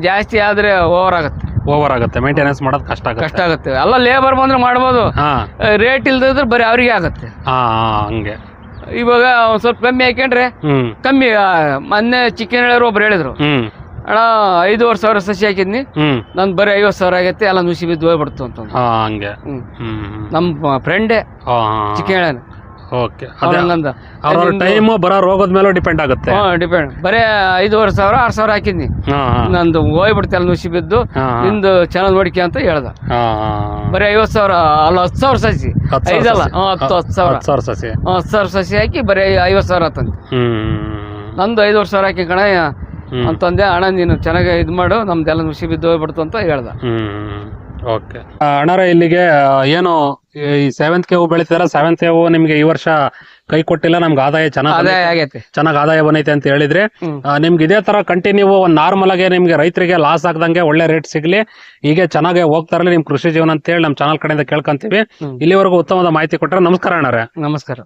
ಜಾಸ್ತಿ ಆದ್ರೆ ಓವರ್ ಆಗುತ್ತೆ. ಓವರ್ ಆಗುತ್ತೆ. ಮೇಂಟೆನೆನ್ಸ್ ಮಾಡೋದು ಕಷ್ಟ ಆಗುತ್ತೆ. ಕಷ್ಟ ಆಗುತ್ತೆ. ಎಲ್ಲ ಲೇಬರ್ ಬಂದ್ರೆ ಮಾಡ್ಬೋದು. ಹಾ. ರೇಟ್ ಇಲ್ದಿದ್ರೆ ಬರೀ ಅವರಿಗೆ ಆಗುತ್ತೆ. ಹಾ ಹಂಗೆ. ಇವಾಗ ಒಂದ್ ಸ್ವಲ್ಪ ಕಮ್ಮಿ ಹಾಕೊಂಡ್ರೆ ಕಮ್ಮಿ ಮೊನ್ನೆ ಚಿಕನ್ ಹೇಳಿದ್ರು ಒಬ್ರು ಹೇಳಿದ್ರು. ಅಣ್ಣ ಐದುವರೆ ಸಾವಿರ ಸಸಿ ಹಾಕಿದ್ನಿ. ಹ್ಮ್. ನನ್ ಬರೀ ಐವತ್ ಸಾವಿರ ಆಗೈತೆ ಎಲ್ಲ ನುಸಿ ಬಿದ್ದು ಹೋಗ್ಬಿಡ್ತು ಅಂತ ಹಾ ಹಂಗೆ. ಹ್ಮ್. ಹ್ಮ್ ಹ್ಮ್. ನಮ್ಮ ಫ್ರೆಂಡೇ ಹಾ ಚಿಕನ್ ಓಕೆ. ಅದೇ ಹಂಗಂದ ಅವ್ರವ್ರ ಟೈಮ್ ಬರೋ ರೋಗದ ಮೇಲೂ ಡಿಪೆಂಡ್ ಆಗುತ್ತೆ. ಹ್ಞೂ ಡಿಪೆಂಡ್ ಬರೀ ಐದೂವರೆ ಸಾವಿರ ಆರ್ ಸಾವಿರ ಹಾಕಿದ್ನಿ. ಹಾ ಹಾ. ನಂದು ಹೋಗ್ಬಿಡ್ತೆ ಅಲ್ಲಿ ನುಸಿ ಬಿದ್ದು. ಹಾ ನಿಂದು ಚೆನ್ನಾಗಿ ನೋಡಿಕೆ ಅಂತ ಹೇಳ್ದ. ಹಾ ಬರೀ ಐವತ್ತು ಸಾವಿರ ಅಲ್ಲ ಹತ್ತು ಸಾವಿರ ಸಸಿ. ಹತ್ತು ಸಾವಿರ ಐದಲ್ಲ? ಸಸಿ. ಹತ್ತು ಹತ್ತು ಸಾವಿರ. ಹತ್ತು ಸಾವಿರ ಸಸಿ. ಹ್ಞೂ ಹತ್ತು ಸಾವಿರ ಸಸಿ ಹಾಕಿ ಬರೀ ಐವತ್ ಸಾವಿರ ಆತಂತೆ. ಹ್ಮ್ ನಂದು ಐದುವರೆ ಸಾವಿರ ಹಾಕಿ ಕಣ ಹ್ಮ್. ಅಂತಂದೆ ಅಣ್ಣ ನೀನು ಚೆನ್ನಾಗಿ ಇದು ಮಾಡು ನಮ್ದೆಲ್ಲ ನುಸಿ ಬಿದ್ದು ಹೋಗ್ಬಿಡ್ತು ಅಂತ ಹೇಳ್ದ. ಹ್ಮ್ ಓಕೆ ಅಣ್ಣಾರ ಇಲ್ಲಿಗೆ ಏನು ಈ ಸೆವೆಂತ್ ಕೆ ಹೂ ಬೆಳಿತಿದಾರ? ಸೆವೆಂತ್ ಕೆ ಹೂ ನಿಮ್ಗೆ ಈ ವರ್ಷ ಕೈ ಕೊಟ್ಟಿಲ್ಲ ನಮ್ಗೆ ಆದಾಯ ಚೆನ್ನಾಗಿ ಆದಾಯ ಆಗೈತೆ. ಚೆನ್ನಾಗಿ ಆದಾಯ ಬಂದೈತೆ ಅಂತ ಹೇಳಿದ್ರಿ ನಿಮ್ಗೆ ಇದೇ ತರ ಕಂಟಿನ್ಯೂ ಒಂದ್ ನಾರ್ಮಲ್ ಆಗಿ ನಿಮ್ಗೆ ರೈತರಿಗೆ ಲಾಸ್ ಆಗ್ದಂಗೆ ಒಳ್ಳೆ ರೇಟ್ ಸಿಗ್ಲಿ ಹೀಗೆ ಚೆನ್ನಾಗಿ ಹೋಗ್ತಾರಲ್ಲ ನಿಮ್ ಕೃಷಿ ಜೀವನ ಅಂತ ಹೇಳಿ ನಮ್ ಚಾನಲ್ ಕಡೆಯಿಂದ ಕೇಳ್ಕೊಂತೀವಿ. ಇಲ್ಲಿವರೆಗೂ ಉತ್ತಮವಾದ ಮಾಹಿತಿ ಕೊಟ್ಟರೆ ನಮಸ್ಕಾರ ಅಣ್ಣಾರ. ನಮಸ್ಕಾರ.